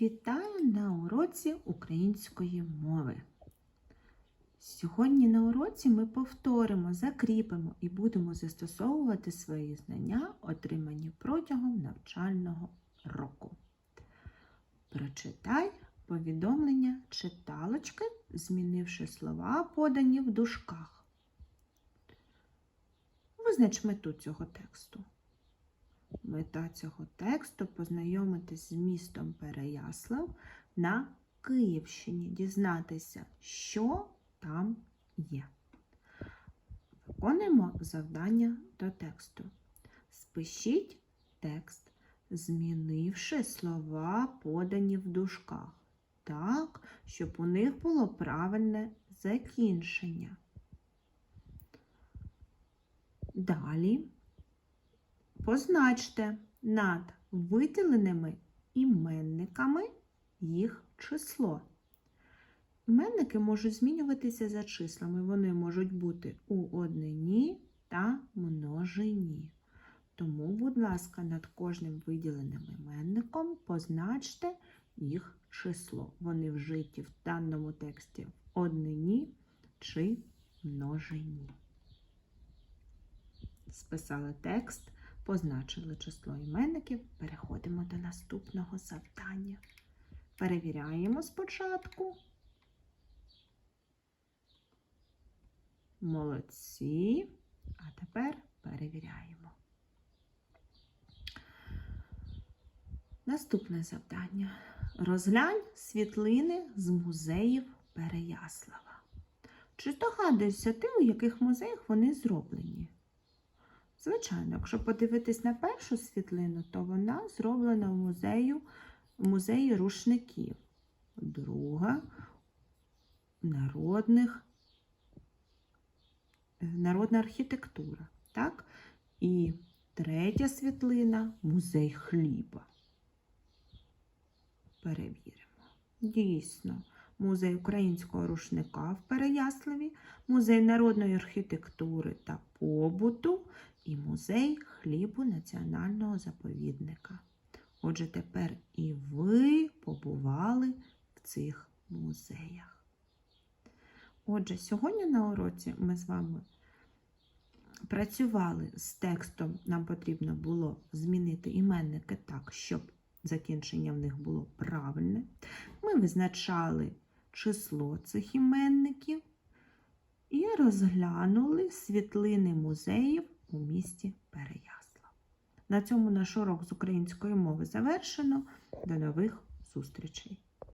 Вітаю на уроці української мови. Сьогодні на уроці ми повторимо, закріпимо і будемо застосовувати свої знання, отримані протягом навчального року. Прочитай повідомлення читалочки, змінивши слова, подані в дужках. Визнач мету цього тексту. Мета цього тексту познайомитись з містом Переяслав на Київщині, дізнатися, що там є. Виконуємо завдання до тексту. Спишіть текст, змінивши слова, подані в дужках, так, щоб у них було правильне закінчення. Далі позначте над виділеними іменниками їх число. Іменники можуть змінюватися за числами. Вони можуть бути у однині та множині. Тому, будь ласка, над кожним виділеним іменником позначте їх число. Вони вжиті в даному тексті в однині чи множині. Списали текст, позначили число іменників. Переходимо до наступного завдання. Перевіряємо спочатку. Молодці. А тепер перевіряємо. Наступне завдання. Розглянь світлини з музеїв Переяслава. Чи здогадуєшся ти, у яких музеях вони зроблені? Звичайно, якщо подивитись на першу світлину, то вона зроблена в музею, в музеї рушників. Друга народних, е, народна архітектура. Так? І третя світлина музей хліба. Перевіримо. Дійсно, музей українського рушника в Переяславі, музей народної архітектури та побуту і музей хлібу національного заповідника. Отже, тепер і ви побували в цих музеях. Отже, сьогодні на уроці ми з вами працювали з текстом, нам потрібно було змінити іменники так, щоб закінчення в них було правильне. Ми визначали число цих іменників і розглянули світлини музеїв у місті Переяслав. На цьому наш урок з української мови завершено. До нових зустрічей!